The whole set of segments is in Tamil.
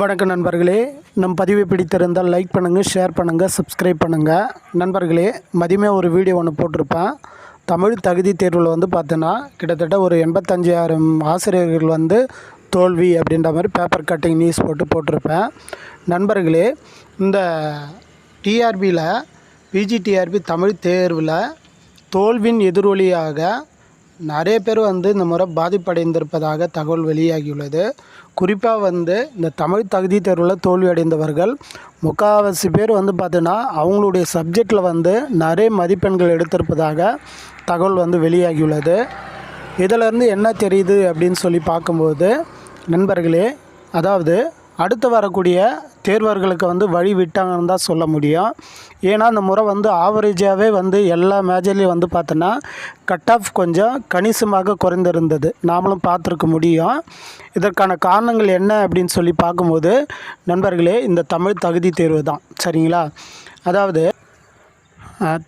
வணக்கம் நண்பர்களே. நம் பதிவை பிடித்திருந்தால் லைக் பண்ணுங்கள் ஷேர் பண்ணுங்கள் சப்ஸ்கிரைப் பண்ணுங்கள் நண்பர்களே மதியமே ஒரு வீடியோ ஒன்று போட்டிருப்பேன். தமிழ் தகுதி தேர்வில் வந்து பார்த்தோன்னா கிட்டத்தட்ட ஒரு எண்பத்தஞ்சாயிரம் ஆசிரியர்கள் வந்து தோல்வி அப்படின்ற மாதிரி பேப்பர் கட்டிங் நியூஸ் போட்டு போட்டிருப்பேன். நண்பர்களே இந்த டிஆர்பியில் பிஜிடிஆர்பி தமிழ் தேர்வில் தோல்வின் எதிரொலியாக நிறைய பேர் வந்து இந்த முறை பாதிப்படைந்திருப்பதாக தகவல் வெளியாகியுள்ளது. குறிப்பாக வந்து இந்த தமிழ் தகுதி தேர்வில் தோல்வியடைந்தவர்கள் முக்கால்வாசி பேர் வந்து பார்த்தீங்கன்னா அவங்களுடைய சப்ஜெக்டில் வந்து நிறைய மதிப்பெண்கள் எடுத்திருப்பதாக தகவல் வந்து வெளியாகியுள்ளது. இதிலேருந்து என்ன தெரியுது அப்படின்னு சொல்லி பார்க்கும்போது நண்பர்களே அதாவது அடுத்து வரக்கூடிய தேர்வர்களுக்கு வந்து வழி விட்டாங்கன்னு தான் சொல்ல முடியும். ஏன்னா இந்த முறை வந்து ஆவரேஜாகவே வந்து எல்லா மேஜர்லேயும் வந்து பார்த்தோன்னா கட் ஆஃப் கொஞ்சம் கணிசமாக குறைந்திருந்தது. நாமளும் பார்த்துருக்க முடியும். இதற்கான காரணங்கள் என்ன அப்படின்னு சொல்லி பார்க்கும்போது நண்பர்களே இந்த தமிழ் தகுதி தேர்வு தான். சரிங்களா? அதாவது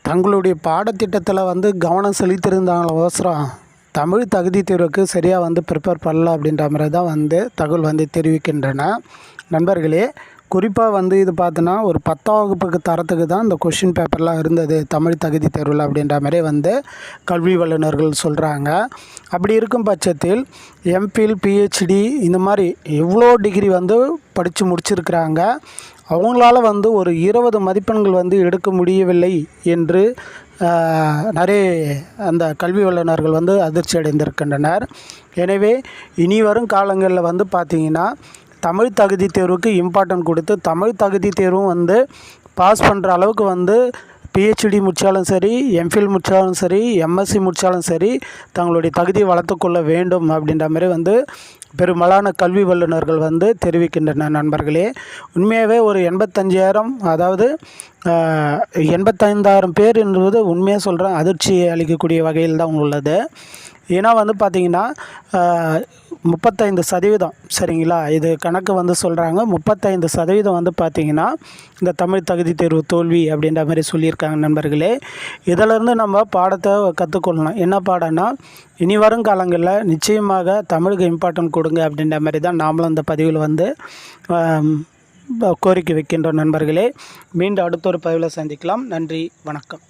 தங்களுடைய பாடத்திட்டத்தில் வந்து கவனம் செலுத்தியிருந்தாங்களோ அவசரம். தமிழ் தகுதி தேர்வுக்கு சரியாக வந்து ப்ரிப்பேர் பண்ணல அப்படின்ற மாதிரி தான் வந்து தகவல் வந்து தெரிவிக்கின்றன. நண்பர்களே குறிப்பாக வந்து இது பார்த்தோன்னா ஒரு பத்தாம் வகுப்புக்கு தரத்துக்கு தான் இந்த கொஷின் பேப்பர்லாம் இருந்தது. தமிழ் தகுதி தேர்வில் அப்படின்ற மாதிரி வந்து கல்வி வல்லுநர்கள் சொல்கிறாங்க அப்படி இருக்கும் பட்சத்தில் எம்ஃபில் பிஹெச்டி இந்த மாதிரி எவ்வளோ டிகிரி வந்து படித்து முடிச்சிருக்கிறாங்க. அவங்களால வந்து ஒரு இருபது மதிப்பெண்கள் வந்து எடுக்க முடியவில்லை என்று நிறைய அந்த கல்வி வல்லுநர்கள் வந்து அதிர்ச்சி அடைந்திருக்கின்றனர் எனவே இனி வரும் காலங்களில் வந்து பார்த்திங்கன்னா தமிழ் தகுதி தேர்வுக்கு இம்பார்ட்டன்ட் கொடுத்து தமிழ் தகுதி தேர்வும் வந்து பாஸ் பண்ணுற அளவுக்கு வந்து பிஹெச்டி முடித்தாலும் சரி எம்ஃபில் முடித்தாலும் சரி எம்எஸ்சி முடித்தாலும் சரி தங்களுடைய தகுதியை வளர்த்துக்கொள்ள வேண்டும் அப்படின்ற மாதிரி வந்து பெரும்பாலான கல்வி வல்லுநர்கள் வந்து தெரிவிக்கின்றன நண்பர்களே. உண்மையாகவே ஒரு எண்பத்தஞ்சாயிரம் அதாவது எண்பத்தைந்தாயிரம் பேர் என்பது உண்மையாக சொல்கிறேன் அதிர்ச்சி அளிக்கக்கூடிய வகையில் தான் உள்ளது. ஏன்னா வந்து பார்த்திங்கன்னா முப்பத்தைந்து சதவீதம் சரிங்களா? இது கணக்கு வந்து சொல்கிறாங்க முப்பத்தைந்து சதவீதம் வந்து பார்த்திங்கன்னா இந்த தமிழ் தகுதி தேர்வு தோல்வி அப்படின்ற மாதிரி சொல்லியிருக்காங்க நண்பர்களே. இதிலேருந்து நம்ம பாடத்தை கற்றுக்கொள்ளணும் என்ன பாடம்னா இனி வரும் காலங்களில் நிச்சயமாக தமிழுக்கு இம்பார்ட்டன்ட் கொடுங்க அப்படின்ற மாதிரி தான் நாமளும் இந்த பதிவில் வந்து கோரிக்கை வைக்கின்றோம் நண்பர்களே. மீண்டும் அடுத்த ஒரு பதிவில் சந்திக்கலாம். நன்றி வணக்கம்.